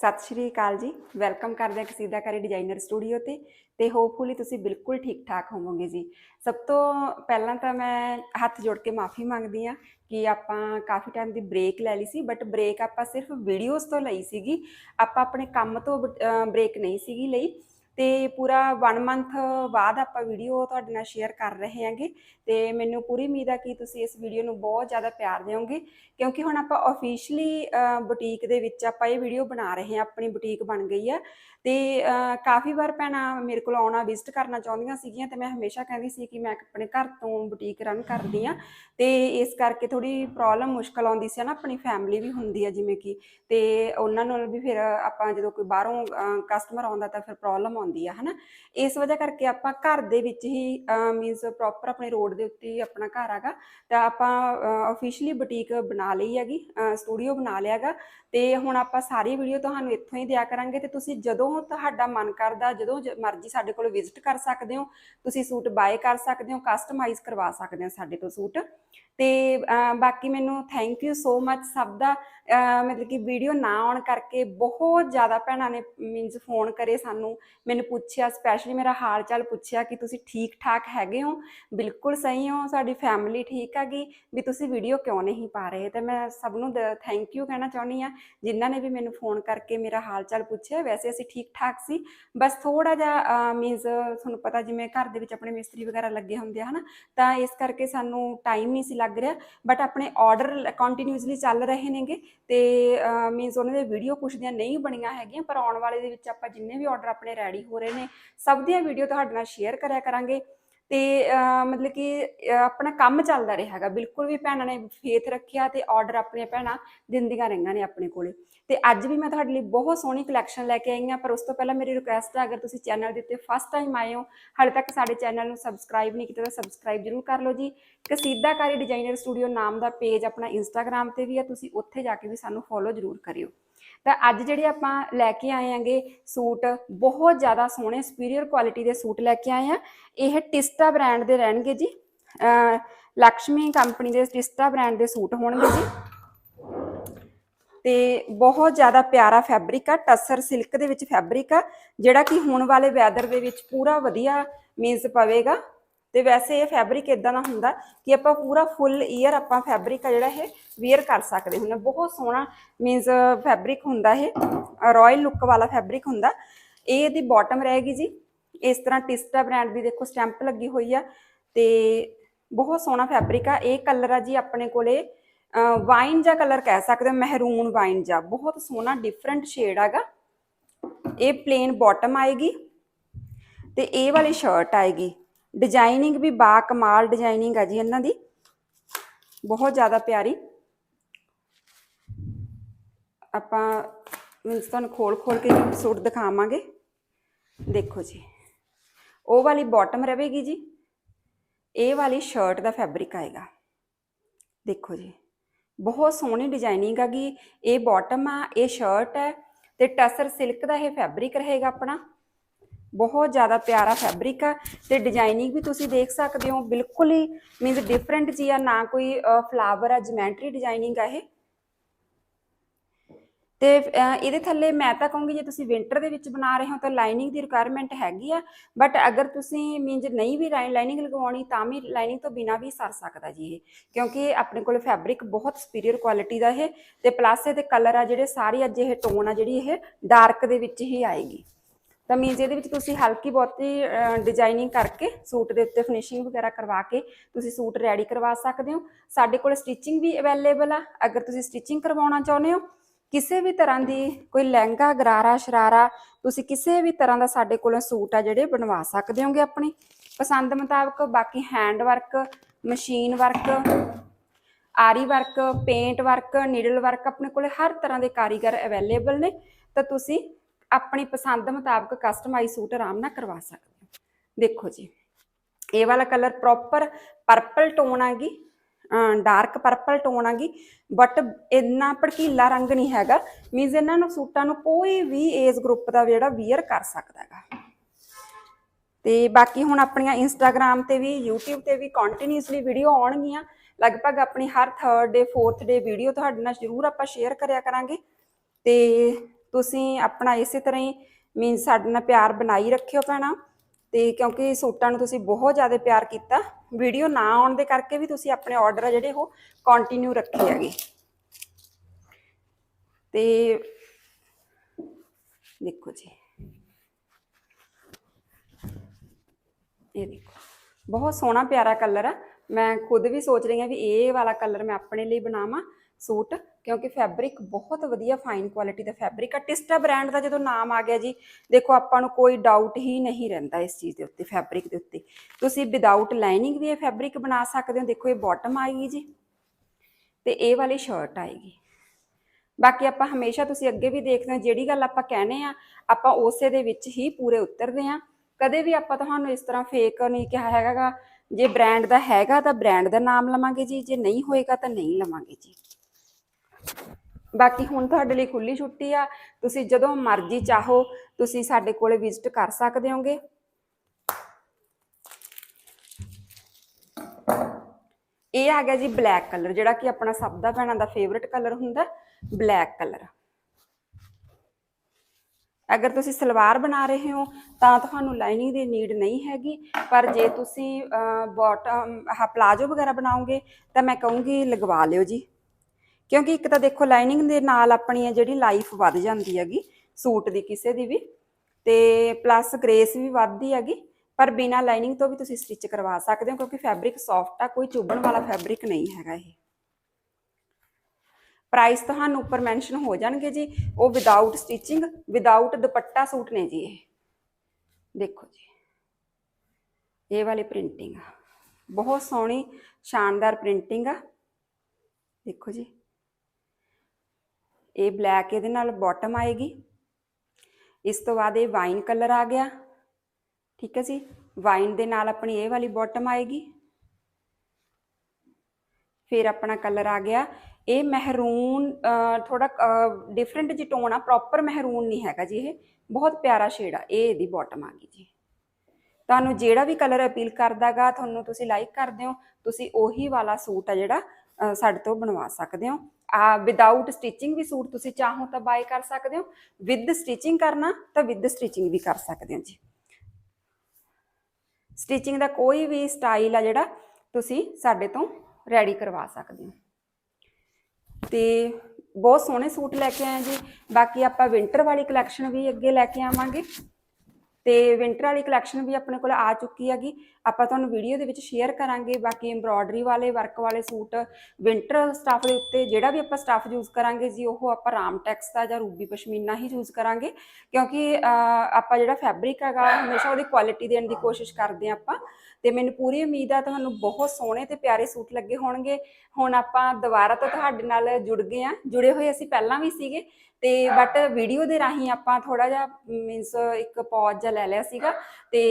ਸਤਿ ਸ਼੍ਰੀ ਅਕਾਲ ਜੀ। ਵੈਲਕਮ ਕਰਦੇ ਹਾਂ ਕਸੀਦਾਕਾਰੀ ਡਿਜ਼ਾਈਨਰ ਸਟੂਡੀਓ ਤੇ ਤੇ ਹੋਪਫੁਲੀ ਤੁਸੀਂ ਬਿਲਕੁਲ ਠੀਕ ਠਾਕ ਹੋਵੋਗੇ ਜੀ। ਸਭ ਤੋਂ ਪਹਿਲਾਂ ਤਾਂ ਮੈਂ ਹੱਥ ਜੋੜ ਕੇ ਮਾਫੀ ਮੰਗਦੀ ਆ ਕਿ ਆਪਾਂ ਕਾਫੀ ਟਾਈਮ ਦੀ ਬ੍ਰੇਕ ਲੈ ਲਈ ਸੀ ਬਟ ਬ੍ਰੇਕ ਆਪਾਂ ਸਿਰਫ ਵੀਡੀਓਜ਼ ਤੋਂ ਲਈ ਸੀਗੀ। ਆਪਾਂ ਆਪਣੇ ਕੰਮ ਤੋਂ ਬ੍ਰੇਕ ਨਹੀਂ ਸੀਗੀ ਲਈ। ਤੇ ਪੂਰਾ 1 ਮੰਥ ਬਾਅਦ ਆਪਾਂ ਵੀਡੀਓ ਤੁਹਾਡੇ ਨਾਲ ਸ਼ੇਅਰ ਕਰ ਰਹੇ ਹਾਂਗੇ। ਤੇ ਮੈਨੂੰ ਪੂਰੀ ਉਮੀਦ ਆ ਕਿ ਤੁਸੀਂ ਇਸ ਵੀਡੀਓ ਨੂੰ ਬਹੁਤ ਜ਼ਿਆਦਾ ਪਿਆਰ ਦਿਓਗੇ। ਕਿਉਂਕਿ ਹੁਣ ਆਪਾਂ ਅਫੀਸ਼ੀਅਲੀ ਬੁਟੀਕ ਦੇ ਵਿੱਚ ਆਪਾਂ ਇਹ ਵੀਡੀਓ ਬਣਾ ਰਹੇ ਹਾਂ, ਆਪਣੀ ਬੁਟੀਕ ਬਣ ਗਈ ਆ। ਤੇ ਕਾਫੀ ਵਾਰ ਭੈਣਾਂ ਮੇਰੇ ਕੋਲ ਆਉਣਾ ਵਿਜ਼ਿਟ ਕਰਨਾ ਚਾਹੁੰਦੀਆਂ ਸੀਗੀਆਂ ਤੇ ਮੈਂ ਹਮੇਸ਼ਾ ਕਹਿੰਦੀ ਸੀ ਕਿ ਮੈਂ ਆਪਣੇ ਘਰ ਤੋਂ ਬੁਟੀਕ ਰਨ ਕਰਦੀ ਆ ਤੇ ਇਸ ਕਰਕੇ ਥੋੜੀ ਪ੍ਰੋਬਲਮ ਮੁਸ਼ਕਲ ਆਉਂਦੀ ਸੀ ਨਾ ਆਪਣੀ ਫੈਮਿਲੀ ਵੀ ਹੁੰਦੀ ਆ ਜਿਵੇਂ ਕਿ ਤੇ ਉਹਨਾਂ ਨਾਲ ਵੀ ਫਿਰ ਆਪਾਂ ਜਦੋਂ ਕੋਈ ਬਾਹਰੋਂ ਕਸਟਮਰ ਆਉਂਦਾ ਤਾਂ ਫਿਰ ਪ੍ਰੋਬਲਮ ਆਉਂਦੀ ਆ ਹਨਾ। ਇਸ ਵਜ੍ਹਾ ਕਰਕੇ ਆਪਾਂ ਘਰ ਦੇ ਵਿੱਚ ਹੀ ਮੀਨਸ ਪ੍ਰੋਪਰ ਆਪਣੇ ਰੋਡ ਦੇ ਉੱਤੇ ਹੀ ਆਪਣਾ ਘਰ ਹੈਗਾ ਤਾਂ ਆਪਾਂ ਅਫੀਸ਼ੀਅਲੀ ਬੁਟੀਕ ਬਣਾ ਲਈ ਹੈਗੀ ਸਟੂਡੀਓ ਬਣਾ ਲਿਆ ਹੈਗਾ ਤੇ ਹੁਣ ਆਪਾਂ ਸਾਰੀ ਵੀਡੀਓ ਤੁਹਾਨੂੰ ਇੱਥੋਂ ਹੀ ਦਿਆ ਕਰਾਂਗੇ ਤੇ ਤੁਸੀਂ ਜਦੋਂ ਤੁਹਾਡਾ ਮਨ ਕਰਦਾ ਜਦੋਂ ਜ- ਮਰਜ਼ੀ ਸਾਡੇ ਕੋਲ ਵਿਜ਼ਿਟ ਕਰ ਸਕਦੇ ਹੋ ਤੁਸੀਂ ਸੂਟ ਬਾਏ ਕਰ ਸਕਦੇ ਹੋ ਕਸਟਮਾਈਜ਼ ਕਰਵਾ ਸਕਦੇ ਹੋ ਸਾਡੇ ਤੋਂ ਸੂਟ। ਤੇ ਅਹ, ਬਾਕੀ ਮੈਨੂੰ ਥੈਂਕ ਯੂ ਸੋ ਮੱਚ ਸਭ ਦਾ। ਮਤਲਬ ਕਿ ਵੀਡੀਓ ਨਾ ਆਉਣ ਕਰਕੇ ਬਹੁਤ ਜ਼ਿਆਦਾ ਭੈਣਾਂ ਨੇ ਮੀਨਸ ਫੋਨ ਕਰੇ ਸਾਨੂੰ, ਮੈਨੂੰ ਪੁੱਛਿਆ ਸਪੈਸ਼ਲੀ ਮੇਰਾ ਹਾਲ ਚਾਲ ਪੁੱਛਿਆ ਕਿ ਤੁਸੀਂ ਠੀਕ ਠਾਕ ਹੈਗੇ ਹੋ? ਬਿਲਕੁਲ ਸਹੀ ਹੋ, ਸਾਡੀ ਫੈਮਿਲੀ ਠੀਕ ਹੈਗੀ ਵੀ ਤੁਸੀਂ ਵੀਡੀਓ ਕਿਉਂ ਨਹੀਂ ਪਾ ਰਹੇ? ਤੇ ਮੈਂ ਸਭ ਨੂੰ ਥੈਂਕ ਯੂ ਕਹਿਣਾ ਚਾਹੁੰਦੀ ਆ ਜਿਨ੍ਹਾਂ ਨੇ ਵੀ ਮੈਨੂੰ ਫੋਨ ਕਰਕੇ ਮੇਰਾ ਹਾਲ ਚਾਲ ਪੁੱਛਿਆ, ਵੈਸੇ ਅਸੀਂ ਠੀਕ ਠਾਕ ਸੀ, ਬਸ ਥੋੜਾ ਜਿਹਾ ਮੀਨਸ ਤੁਹਾਨੂੰ ਪਤਾ ਜਿਵੇਂ ਘਰ ਦੇ ਵਿੱਚ ਆਪਣੇ ਮਿਸਤਰੀ ਵਗੈਰਾ ਲੱਗੇ ਹੁੰਦੇ ਆ, ਹਨਾ, ਤਾਂ ਇਸ ਕਰਕੇ ਸਾਨੂੰ ਟਾਈਮ ਨਹੀਂ ਸੀ ਲੱਗ ਰਿਹਾ ਬਟ ਆਪਣੇ ਆਰਡਰ ਕੰਟੀਨਿਊਸਲੀ ਚੱਲ ਰਹੇ ਨੇਗੇ ਤੇ ਮੀਨਸ ਉਹਨਾਂ ਦੇ ਵੀਡੀਓ ਕੁਛ ਦੀਆਂ ਨਹੀਂ ਬਣੀਆਂ ਹੈਗੀਆਂ, ਪਰ ਆਉਣ ਵਾਲੇ ਦੇ ਵਿੱਚ ਆਪਾਂ ਜਿੰਨੇ ਵੀ ਆਰਡਰ ਆਪਣੇ ਰੈਡੀ ਹੋ ਰਹੇ ਨੇ, ਸਭ ਦੀਆਂ ਵੀਡੀਓ ਤੁਹਾਡੇ ਨਾਲ ਸ਼ੇਅਰ ਕਰਿਆ ਕਰਾਂਗੇ। ਤੇ ਮਤਲਬ ਕਿ ਆਪਣਾ ਕੰਮ ਚੱਲਦਾ ਰਿਹਾ ਹੈਗਾ। ਬਿਲਕੁਲ ਵੀ ਭੈਣਾਂ ਨੇ ਫੇਥ ਰੱਖਿਆ ਤੇ ਆਰਡਰ ਆਪਣੀਆਂ ਭੈਣਾਂ ਦਿੰਦੀਆਂ ਰਹੀਆਂ ਨੇ ਆਪਣੇ ਕੋਲੇ। ਤੇ ਅੱਜ ਵੀ ਮੈਂ ਤੁਹਾਡੇ ਲਈ ਬਹੁਤ ਸੋਹਣੀ ਕਲੈਕਸ਼ਨ ਲੈ ਕੇ ਆਈ ਹਾਂ, ਪਰ ਉਸ ਤੋਂ ਪਹਿਲਾਂ ਮੇਰੀ ਰਿਕੁਐਸਟ ਹੈ, ਅਗਰ ਤੁਸੀਂ ਚੈਨਲ ਦੇ ਉੱਤੇ ਫਸਟ ਟਾਈਮ ਆਏ ਹੋ, ਹਾਲੇ ਤੱਕ ਸਾਡੇ ਚੈਨਲ ਨੂੰ ਸਬਸਕ੍ਰਾਈਬ ਨਹੀਂ ਕੀਤਾ ਤਾਂ ਸਬਸਕ੍ਰਾਈਬ ਜਰੂਰ ਕਰ ਲਓ ਜੀ। ਕਸੀਦਾਕਾਰੀ ਡਿਜ਼ਾਈਨਰ ਸਟੂਡੀਓ ਨਾਮ ਦਾ ਪੇਜ ਆਪਣਾ ਇੰਸਟਾਗ੍ਰam ਤੇ ਵੀ ਹੈ, ਤੁਸੀਂ ਉੱਥੇ ਜਾ ਕੇ ਵੀ ਸਾਨੂੰ ਫੋਲੋ ਜਰੂਰ ਕਰਿਓ। ਤਾਂ ਅੱਜ ਜਿਹੜੇ ਆਪਾਂ ਲੈ ਕੇ ਆਏ ਆਂਗੇ ਸੂਟ, ਬਹੁਤ ਜ਼ਿਆਦਾ ਸੋਹਣੇ ਸੁਪੀਰੀਅਰ ਕੁਆਲਿਟੀ ਦੇ ਸੂਟ ਲੈ ਕੇ ਆਏ ਆ ਇਹ ਟਿਸਟਾ ਬ੍ਰਾਂਡ ਦੇ ਰਹਿਣਗੇ ਜੀ। ਅਹ ਲక్ష్ਮੀ ਕੰਪਨੀ ਦੇ ਟਿਸਟਾ ਬ੍ਰਾਂਡ ਦੇ ਸੂਟ ਹੋਣਗੇ ਜੀ। ਤੇ ਬਹੁਤ ਜ਼ਿਆਦਾ ਪਿਆਰਾ ਫੈਬਰਿਕ ਆ, ਟਸਰ ਸਿਲਕ ਦੇ ਵਿੱਚ ਫੈਬਰਿਕ ਆ, ਜਿਹੜਾ ਕਿ ਹੁਣ ਵਾਲੇ ਵੈਦਰ ਦੇ ਵਿੱਚ ਪੂਰਾ ਵਧੀਆ ਮੀਨਸ ਪਵੇਗਾ। ਤੇ ਵੈਸੇ ਇਹ ਫੈਬਰਿਕ ਇਦਾਂ ਦਾ ਹੁੰਦਾ ਕਿ ਆਪਾਂ ਪੂਰਾ ਫੁੱਲ ਈਅਰ ਆਪਾਂ ਫੈਬਰਿਕ ਆ ਜਿਹੜਾ ਇਹ ਵੇਅਰ ਕਰ ਸਕਦੇ ਹੁੰਦੇ ਬਹੁਤ ਸੋਹਣਾ ਮੀਨਸ ਫੈਬਰਿਕ ਹੁੰਦਾ ਇਹ ਰਾਇਲ ਲੁੱਕ ਵਾਲਾ ਫੈਬਰਿਕ ਹੁੰਦਾ। ਇਹ ਇਹਦੀ ਬਾਟਮ ਰਹੇਗੀ ਜੀ। ਇਸ ਤਰ੍ਹਾਂ ਟਿਸਟਾ ਬ੍ਰਾਂਡ ਦੀ ਦੇਖੋ ਸਟੈਂਪ ਲੱਗੀ ਹੋਈ ਆ ਤੇ ਬਹੁਤ ਸੋਹਣਾ ਫੈਬਰਿਕ ਆ। ਇਹ ਕਲਰ ਆ ਜੀ ਆਪਣੇ ਕੋਲੇ ਵਾਈਨ ਜਾਂ ਕਲਰ ਕਹਿ ਸਕਦੇ ਹੋ ਮਹਿਰੂਨ ਵਾਈਨ ਜਾਂ ਬਹੁਤ ਸੋਹਣਾ ਡਿਫਰੈਂਟ ਸ਼ੇਡ ਹੈਗਾ ਇਹ ਪਲੇਨ ਬਾਟਮ ਆਏਗੀ ਤੇ ਇਹ ਵਾਲੀ ਸ਼ਰਟ ਆਏਗੀ। ਡਿਜ਼ਾਈਨਿੰਗ ਵੀ ਬਾ ਕਮਾਲ ਡਿਜ਼ਾਈਨਿੰਗ ਆ ਜੀ ਇਹਨਾਂ ਦੀ। ਬਹੁਤ ਜ਼ਿਆਦਾ ਪਿਆਰੀ। ਆਪਾਂ ਮੀਨਸ ਤੁਹਾਨੂੰ ਖੋਲ ਖੋਲ ਕੇ ਸੂਟ ਦਿਖਾਵਾਂਗੇ। ਦੇਖੋ ਜੀ। ਉਹ ਵਾਲੀ ਬਾਟਮ ਰਹੇਗੀ ਜੀ। ਇਹ ਵਾਲੀ ਸ਼ਰਟ ਦਾ ਫੈਬਰਿਕ ਆਏਗਾ। ਦੇਖੋ ਜੀ। ਬਹੁਤ ਸੋਹਣੀ ਡਿਜ਼ਾਈਨਿੰਗ ਹੈਗੀ ਇਹ ਬਾਟਮ ਆ, ਇਹ ਸ਼ਰਟ ਹੈ ਤੇ ਟਸਰ ਸਿਲਕ ਦਾ ਇਹ ਫੈਬਰਿਕ ਰਹੇਗਾ ਆਪਣਾ। ਬਹੁਤ ਜ਼ਿਆਦਾ ਪਿਆਰਾ ਫੈਬਰਿਕ ਆ ਤੇ ਡਿਜ਼ਾਈਨਿੰਗ ਵੀ ਤੁਸੀਂ ਦੇਖ ਸਕਦੇ ਹੋ, ਬਿਲਕੁਲ ਹੀ ਮੀਨਸ ਡਿਫਰੈਂਟ ਜੀ ਆ ਨਾ ਕੋਈ ਫਲਾਵਰ ਆ ਜਮੈਂਟਰੀ ਡਿਜ਼ਾਈਨਿੰਗ ਆ ਇਹ। ਤੇ ਇਹਦੇ ਥੱਲੇ ਮੈਂ ਤਾਂ ਕਹੂੰਗੀ ਜੇ ਤੁਸੀਂ ਵਿੰਟਰ ਦੇ ਵਿੱਚ ਬਣਾ ਰਹੇ ਹੋ ਤਾਂ ਲਾਈਨਿੰਗ ਦੀ ਰਿਕੁਆਇਰਮੈਂਟ ਹੈਗੀ ਆ ਬਟ ਅਗਰ ਤੁਸੀਂ ਮੀਨਜ਼ ਨਹੀਂ ਵੀ ਲਾਈਨਿੰਗ ਲਗਵਾਉਣੀ ਤਾਂ ਵੀ ਲਾਈਨਿੰਗ ਤੋਂ ਬਿਨਾ ਵੀ ਸਰ ਸਕਦਾ ਜੀ ਇਹ, ਕਿਉਂਕਿ ਆਪਣੇ ਕੋਲ ਫੈਬਰਿਕ ਬਹੁਤ ਸੁਪੀਰੀਅਰ ਕੁਆਲਿਟੀ ਦਾ ਇਹ, ਤੇ ਪਲੱਸ ਇਹਦੇ ਕਲਰ ਆ ਜਿਹੜੇ ਸਾਰੇ ਅੱਜ ਇਹ ਟੋਨ ਆ ਜਿਹੜੀ ਇਹ ਡਾਰਕ ਦੇ ਵਿੱਚ ਹੀ ਆਏਗੀ। ਤਾਂ ਮੀਨਸ ਇਹਦੇ ਵਿੱਚ ਤੁਸੀਂ ਹਲਕੀ ਬਹੁਤੀ ਡਿਜ਼ਾਈਨਿੰਗ ਕਰਕੇ ਸੂਟ ਦੇ ਉੱਤੇ ਫਿਨਿਸ਼ਿੰਗ ਵਗੈਰਾ ਕਰਵਾ ਕੇ ਤੁਸੀਂ ਸੂਟ ਰੈਡੀ ਕਰਵਾ ਸਕਦੇ ਹੋ। ਸਾਡੇ ਕੋਲ ਸਟਿਚਿੰਗ ਵੀ ਅਵੇਲੇਬਲ ਆ। ਅਗਰ ਤੁਸੀਂ ਸਟਿਚਿੰਗ ਕਰਵਾਉਣਾ ਚਾਹੁੰਦੇ ਹੋ, ਕਿਸੇ ਵੀ ਤਰ੍ਹਾਂ ਦੀ ਕੋਈ ਲਹਿੰਗਾ, ਗਰਾਰਾ, ਸ਼ਰਾਰਾ, ਤੁਸੀਂ ਕਿਸੇ ਵੀ ਤਰ੍ਹਾਂ ਦਾ ਸਾਡੇ ਕੋਲੋਂ ਸੂਟ ਆ ਜਿਹੜੇ ਬਣਵਾ ਸਕਦੇ ਹੋਗੇ ਆਪਣੇ। ਪਸੰਦ ਮੁਤਾਬਕ ਬਾਕੀ hand work machine work aari work paint work needle work ਆਪਣੇ ਕੋਲੇ ਹਰ ਤਰ੍ਹਾਂ ਦੇ ਕਾਰੀਗਰ ਅਵੇਲੇਬਲ ਨੇ। ਤਾਂ ਤੁਸੀਂ ਆਪਣੀ ਪਸੰਦ ਮੁਤਾਬਕ ਕਸਟਮਾਈਜ਼ ਸੂਟ ਆਰਾਮ ਨਾਲ ਕਰਵਾ ਸਕਦੇ ਹੋ। ਦੇਖੋ ਜੀ, ਇਹ ਵਾਲਾ ਕਲਰ ਪ੍ਰੋਪਰ ਪਰਪਲ ਟੋਨ ਆਗੀ ਡਾਰਕ ਪਰਪਲ ਟੋਨ ਆਗੀ ਬਟ ਇੰਨਾ ਭੜਕੀਲਾ ਰੰਗ ਨਹੀਂ ਹੈਗਾ ਮੀਨਸ ਇਹਨਾਂ ਨੂੰ ਸੂਟਾਂ ਨੂੰ ਕੋਈ ਵੀ ਏਜ ਗਰੁੱਪ ਦਾ ਜਿਹੜਾ ਵੀਅਰ ਕਰ ਸਕਦਾ ਹੈਗਾ। ਤੇ ਬਾਕੀ ਹੁਣ ਆਪਣੀਆਂ ਇੰਸਟਾਗ੍ਰam ਤੇ ਵੀ, YouTube ਤੇ ਵੀ ਕੰਟੀਨਿਊਸਲੀ ਵੀਡੀਓ ਆਉਣਗੀਆਂ। ਲਗਭਗ ਆਪਣੀ ਹਰ third day fourth day video ਤੁਹਾਡੇ ਨਾਲ ਜ਼ਰੂਰ ਆਪਾਂ ਸ਼ੇਅਰ ਕਰਿਆ ਕਰਾਂਗੇ। ਤੇ ਤੁਸੀਂ ਆਪਣਾ ਇਸੇ ਤਰ੍ਹਾਂ ਹੀ ਮੀਨ ਸਾਡੇ ਨਾਲ ਪਿਆਰ ਬਣਾਈ ਰੱਖਿਓ ਭੈਣਾ ਤੇ ਕਿਉਂਕਿ ਸੂਟਾਂ ਨੂੰ ਤੁਸੀਂ ਬਹੁਤ ਜ਼ਿਆਦਾ ਪਿਆਰ ਕੀਤਾ। ਵੀਡੀਓ ਨਾ ਆਉਣ ਦੇ ਕਰਕੇ ਵੀ ਤੁਸੀਂ ਆਪਣੇ ਆਰਡਰ ਆ ਜਿਹੜੇ ਉਹ ਕੰਟੀਨਿਊ ਰੱਖੇ ਹੈਗੇ। ਤੇ ਦੇਖੋ ਜੀ। ਇਹ ਦੇਖੋ, ਬਹੁਤ ਸੋਹਣਾ ਪਿਆਰਾ ਕਲਰ ਆ। ਮੈਂ ਖੁਦ ਵੀ ਸੋਚ ਰਹੀ ਹਾਂ ਵੀ ਇਹ ਵਾਲਾ ਕਲਰ ਮੈਂ ਆਪਣੇ ਲਈ ਬਣਾਵਾਂ ਸੂਟ। ਕਿਉਂਕਿ ਫੈਬਰਿਕ ਬਹੁਤ ਵਧੀਆ ਫਾਈਨ ਕੁਆਲਿਟੀ ਦਾ ਫੈਬਰਿਕ ਆ ਟਿਸਟਾ ਬ੍ਰਾਂਡ ਦਾ ਜਦੋਂ ਨਾਮ ਆ ਗਿਆ ਜੀ, ਦੇਖੋ ਆਪਾਂ ਨੂੰ ਕੋਈ ਡਾਊਟ ਹੀ ਨਹੀਂ ਰਹਿੰਦਾ ਇਸ ਚੀਜ਼ ਦੇ ਉੱਤੇ ਫੈਬਰਿਕ ਦੇ ਉੱਤੇ। ਤੁਸੀਂ ਵਿਦਆਊਟ ਲਾਈਨਿੰਗ ਵੀ ਇਹ ਫੈਬਰਿਕ ਬਣਾ ਸਕਦੇ ਹੋ, ਦੇਖੋ ਇਹ ਬਾਟਮ ਆਏਗੀ ਜੀ, ਤੇ ਇਹ ਵਾਲੀ ਸ਼ਰਟ ਆਏਗੀ। ਬਾਕੀ ਆਪਾਂ ਹਮੇਸ਼ਾ ਤੁਸੀਂ ਅੱਗੇ ਵੀ ਦੇਖਦੇ ਹੋ, ਜਿਹੜੀ ਗੱਲ ਆਪਾਂ ਕਹਿੰਦੇ ਆ ਆਪਾਂ ਉਸੇ ਦੇ ਵਿੱਚ ਹੀ ਪੂਰੇ ਉਤਰਦੇ ਆ ਕਦੇ ਵੀ ਆਪਾਂ ਤੁਹਾਨੂੰ ਇਸ ਤਰ੍ਹਾਂ ਫੇਕ ਨਹੀਂ ਕਿਹਾ ਹੈਗਾਗਾ ਜੇ ਬ੍ਰਾਂਡ ਦਾ ਹੈਗਾ ਤਾਂ ਬ੍ਰਾਂਡ ਦਾ ਨਾਮ ਲਵਾਂਗੇ ਜੀ, ਜੇ ਨਹੀਂ ਹੋਏਗਾ ਤਾਂ ਨਹੀਂ ਲਵਾਂਗੇ ਜੀ। ਬਾਕੀ ਹੁਣ ਤੁਹਾਡੇ ਲਈ ਖੁੱਲੀ ਛੁੱਟੀ ਆ, ਤੁਸੀਂ ਜਦੋਂ ਮਰਜ਼ੀ ਚਾਹੋ, ਤੁਸੀਂ ਸਾਡੇ ਕੋਲੇ ਵਿਜ਼ਿਟ ਕਰ ਸਕਦੇ ਹੋਗੇ। ਇਹ ਆ ਗਿਆ ਜੀ ਬਲੈਕ ਕਲਰ ਜਿਹੜਾ ਕਿ ਆਪਣਾ ਸਭ ਦਾ ਭੈਣਾਂ ਦਾ ਫੇਵਰਿਟ ਕਲਰ ਹੁੰਦਾ ਬਲੈਕ ਕਲਰ ਅਗਰ ਤੁਸੀਂ ਸਲਵਾਰ ਬਣਾ ਰਹੇ ਹੋ, ਤਾਂ ਤੁਹਾਨੂੰ ਲਾਈਨਿੰਗ ਦੀ ਨੀਡ ਨਹੀਂ ਹੈਗੀ, ਪਰ ਜੇ ਤੁਸੀਂ ਬਾਟਮ ਆਹ ਪਲਾਜੋ ਵਗੈਰਾ ਬਣਾਓਗੇ, ਤਾਂ ਮੈਂ ਕਹੂੰਗੀ ਲਗਵਾ ਲਿਓ ਜੀ। ਕਿਉਂਕਿ ਇੱਕ ਤਾਂ ਦੇਖੋ ਲਾਈਨਿੰਗ ਦੇ ਨਾਲ ਆਪਣੀ ਹੈ ਜਿਹੜੀ ਲਾਈਫ ਵੱਧ ਜਾਂਦੀ ਹੈਗੀ, ਸੂਟ ਦੀ ਕਿਸੇ ਦੀ ਵੀ, ਤੇ ਪਲੱਸ ਗ੍ਰੇਸ ਵੀ ਵੱਧਦੀ ਹੈਗੀ, ਪਰ ਬਿਨਾ ਲਾਈਨਿੰਗ ਤੋਂ ਵੀ ਤੁਸੀਂ ਸਟਿਚ ਕਰਵਾ ਸਕਦੇ ਹੋ, ਕਿਉਂਕਿ ਫੈਬਰਿਕ ਸੌਫਟ ਆ, ਕੋਈ ਚੁੱਭਣ ਵਾਲਾ ਫੈਬਰਿਕ ਨਹੀਂ ਹੈਗਾ ਇਹ। ਪ੍ਰਾਈਸ ਤੁਹਾਨੂੰ ਉੱਪਰ ਮੈਂਸ਼ਨ ਹੋ ਜਾਣਗੇ ਜੀ, ਉਹ without stitching without dupatta suit ਨੇ ਜੀ ਇਹ। ਦੇਖੋ ਜੀ, ਇਹ ਵਾਲੀ ਪ੍ਰਿੰਟਿੰਗ ਆ। ਬਹੁਤ ਸੋਹਣੀ, ਸ਼ਾਨਦਾਰ ਪ੍ਰਿੰਟਿੰਗ ਆ। ਦੇਖੋ ਜੀ ਇਹ ਬਲੈਕ ਇਹਦੇ ਨਾਲ ਬਾਟਮ ਆਏਗੀ। ਇਸ ਤੋਂ ਬਾਅਦ ਇਹ ਵਾਈਨ ਕਲਰ ਆ ਗਿਆ। ਠੀਕ ਹੈ ਜੀ? ਵਾਈਨ ਦੇ ਨਾਲ ਆਪਣੀ ਇਹ ਵਾਲੀ ਬਾਟਮ ਆਏਗੀ। ਫਿਰ ਆਪਣਾ ਕਲਰ ਆ ਗਿਆ। ਇਹ ਮਹਿਰੂਨ ਥੋੜਾ ਡਿਫਰੈਂਟ ਜੀ ਟੋਨ ਆ ਪ੍ਰੋਪਰ ਮਹਿਰੂਨ ਨਹੀਂ ਹੈਗਾ ਜੀ ਇਹ। ਬਹੁਤ ਪਿਆਰਾ ਸ਼ੇਡ ਆ। ਇਹ ਇਹਦੀ ਬਾਟਮ ਆ ਗਈ ਜੀ। ਤੁਹਾਨੂੰ ਜਿਹੜਾ ਵੀ ਕਲਰ ਅਪੀਲ ਕਰਦਾਗਾ, ਤੁਹਾਨੂੰ ਤੁਸੀਂ ਲਾਈਕ ਕਰਦੇ ਹੋ ਤੁਸੀਂ ਉਹੀ ਵਾਲਾ ਸੂਟ ਆ ਜਿਹੜਾ ਸਾਡੇ ਤੋਂ ਬਣਵਾ ਸਕਦੇ ਹੋ। ਆ ਵਿਦਆਊਟ ਸਟਿਚਿੰਗ ਵੀ ਸੂਟ ਤੁਸੀਂ ਚਾਹੋ ਤਾਂ ਬਾਈ ਕਰ ਸਕਦੇ ਹੋ ਵਿਦ ਸਟਿਚਿੰਗ ਕਰਨਾ ਤਾਂ ਵਿਦ ਸਟਿਚਿੰਗ ਵੀ ਕਰ ਸਕਦੇ ਹੋ ਜੀ। ਸਟਿਚਿੰਗ ਦਾ ਕੋਈ ਵੀ ਸਟਾਈਲ ਆ ਜਿਹੜਾ ਤੁਸੀਂ ਸਾਡੇ ਤੋਂ ਰੈਡੀ ਕਰਵਾ ਸਕਦੇ ਹੋ। ਤੇ ਬਹੁਤ ਸੋਹਣੇ ਸੂਟ ਲੈ ਕੇ ਆਏ ਜੀ, ਬਾਕੀ ਆਪਾਂ ਵਿੰਟਰ ਵਾਲੀ ਕਲੈਕਸ਼ਨ ਵੀ ਅੱਗੇ ਲੈ ਕੇ ਆਵਾਂਗੇ। ਤੇ ਵਿੰਟਰ ਵਾਲੀ ਕਲੈਕਸ਼ਨ ਵੀ ਆਪਣੇ ਕੋਲ ਆ ਚੁੱਕੀ ਹੈਗੀ। ਆਪਾਂ ਤੁਹਾਨੂੰ ਵੀਡੀਓ ਦੇ ਵਿੱਚ ਸ਼ੇਅਰ ਕਰਾਂਗੇ ਬਾਕੀ ਐਮਬ੍ਰੋਇਡਰੀ ਵਾਲੇ ਵਰਕ ਵਾਲੇ ਸੂਟ। ਵਿੰਟਰ ਸਟਾਫ ਦੇ ਉੱਤੇ ਜਿਹੜਾ ਵੀ ਆਪਾਂ ਸਟਾਫ ਯੂਜ਼ ਕਰਾਂਗੇ ਜੀ, ਉਹ ਆਪਾਂ ਰਾਮ ਟੈਕਸ ਦਾ ਜਾਂ ਰੂਬੀ ਪਸ਼ਮੀਨਾ ਹੀ ਯੂਜ਼ ਕਰਾਂਗੇ। ਕਿਉਂਕਿ ਆਪਾਂ ਜਿਹੜਾ ਫੈਬਰਿਕ ਹੈਗਾ, ਹਮੇਸ਼ਾ ਉਹਦੀ ਕੁਆਲਿਟੀ ਦੇਣ ਦੀ ਕੋਸ਼ਿਸ਼ ਕਰਦੇ ਹਾਂ ਆਪਾਂ। ਤੇ ਮੈਨੂੰ ਪੂਰੀ ਉਮੀਦ ਆ ਤੁਹਾਨੂੰ ਬਹੁਤ ਸੋਹਣੇ ਤੇ ਪਿਆਰੇ ਸੂਟ ਲੱਗੇ ਹੋਣਗੇ। ਹੁਣ ਆਪਾਂ ਦੁਬਾਰਾ ਤੋਂ ਤੁਹਾਡੇ ਨਾਲ ਜੁੜ ਗਏ ਆ। ਜੁੜੇ ਹੋਏ ਅਸੀਂ ਪਹਿਲਾਂ ਵੀ ਸੀਗੇ ਤੇ ਬਟ ਵੀਡੀਓ ਦੇ ਰਾਹੀਂ ਆਪਾਂ ਥੋੜਾ ਜਿਹਾ ਮੀਨਸ ਇੱਕ ਪੌਜ਼ ਜਿਹਾ ਲੈ ਲਿਆ ਸੀਗਾ ਤੇ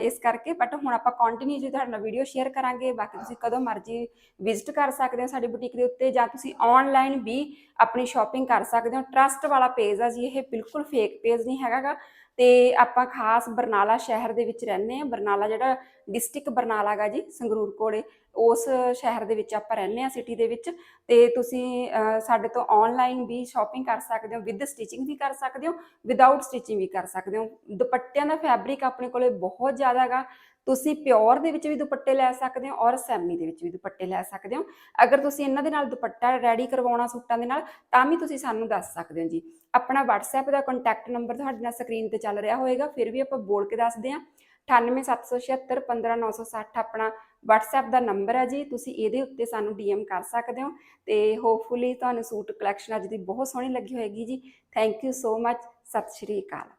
ਇਸ ਕਰਕੇ ਬਟ ਹੁਣ ਆਪਾਂ ਕੰਟੀਨਿਊ ਜੀ ਤੁਹਾਡੇ ਨਾਲ ਵੀਡੀਓ ਸ਼ੇਅਰ ਕਰਾਂਗੇ। ਬਾਕੀ ਤੁਸੀਂ ਕਦੋਂ ਮਰਜ਼ੀ ਵਿਜ਼ਿਟ ਕਰ ਸਕਦੇ ਹੋ ਸਾਡੀ ਬੁਟੀਕ ਦੇ ਉੱਤੇ ਜਾਂ ਤੁਸੀਂ ਆਨਲਾਈਨ ਵੀ ਆਪਣੀ ਸ਼ਾਪਿੰਗ ਕਰ ਸਕਦੇ ਹੋ। ਟਰਸਟ ਵਾਲਾ ਪੇਜ ਆ ਜੀ, ਇਹ ਬਿਲਕੁਲ ਫੇਕ ਪੇਜ ਨਹੀਂ ਹੈਗਾਗਾ। ਤੇ ਆਪਾਂ ਖਾਸ ਬਰਨਾਲਾ ਸ਼ਹਿਰ ਦੇ ਵਿੱਚ ਰਹਿੰਦੇ ਆ ਬਰਨਾਲਾ ਜਿਹੜਾ ਡਿਸਟ੍ਰਿਕਟ ਬਰਨਾਲਾ ਗਾ ਜੀ, ਸੰਗਰੂਰ ਕੋਲੇ, ਉਸ ਸ਼ਹਿਰ ਦੇ ਵਿੱਚ ਆਪਾਂ ਰਹਿੰਦੇ ਆ ਸਿਟੀ ਦੇ ਵਿੱਚ। ਤੇ ਤੁਸੀਂ ਸਾਡੇ ਤੋਂ ਆਨਲਾਈਨ ਵੀ ਸ਼ਾਪਿੰਗ ਕਰ ਸਕਦੇ ਹੋ ਵਿਦ ਸਟਿਚਿੰਗ ਵੀ ਕਰ ਸਕਦੇ ਹੋ ਵਿਦਆਊਟ ਸਟਿਚਿੰਗ ਵੀ ਕਰ ਸਕਦੇ ਹੋ। ਦੁਪੱਟਿਆਂ ਦਾ ਫੈਬਰਿਕ ਆਪਣੇ ਕੋਲੇ ਬਹੁਤ ਜ਼ਿਆਦਾ ਗਾ। ਤੁਸੀਂ ਪਿਓਰ ਦੇ ਵਿੱਚ ਵੀ ਦੁਪੱਟੇ ਲੈ ਸਕਦੇ ਹੋ ਔਰ ਸੈਮੀ ਦੇ ਵਿੱਚ ਵੀ ਦੁਪੱਟੇ ਲੈ ਸਕਦੇ ਹੋ। ਅਗਰ ਤੁਸੀਂ ਇਹਨਾਂ ਦੇ ਨਾਲ ਦੁਪੱਟਾ ਰੈਡੀ ਕਰਵਾਉਣਾ ਸੂਟਾਂ ਦੇ ਨਾਲ, ਤਾਂ ਵੀ ਤੁਸੀਂ ਸਾਨੂੰ ਦੱਸ ਸਕਦੇ ਹੋ ਜੀ। ਆਪਣਾ WhatsApp ਦਾ ਕੰਟੈਕਟ ਨੰਬਰ ਤੁਹਾਡੇ ਨਾਲ ਸਕਰੀਨ ਤੇ ਚੱਲ ਰਿਹਾ ਹੋਏਗਾ, ਫਿਰ ਵੀ ਆਪਾਂ ਬੋਲ ਕੇ ਦੱਸਦੇ ਹਾਂ। 98776 15960 ਆਪਣਾ WhatsApp ਦਾ ਨੰਬਰ ਹੈ ਜੀ, ਤੁਸੀਂ ਇਹਦੇ ਉੱਤੇ ਸਾਨੂੰ DM ਕਰ ਸਕਦੇ ਹੋ ਤੇ ਹੋਪਫੁਲੀ ਤੁਹਾਨੂੰ ਸੂਟ ਕਲੈਕਸ਼ਨ ਅੱਜ ਦੀ ਬਹੁਤ ਸੋਹਣੀ ਲੱਗੀ ਹੋਏਗੀ ਜੀ। ਥੈਂਕ ਯੂ ਸੋ ਮਚ ਸਤਿ ਸ਼੍ਰੀ ਅਕਾਲ।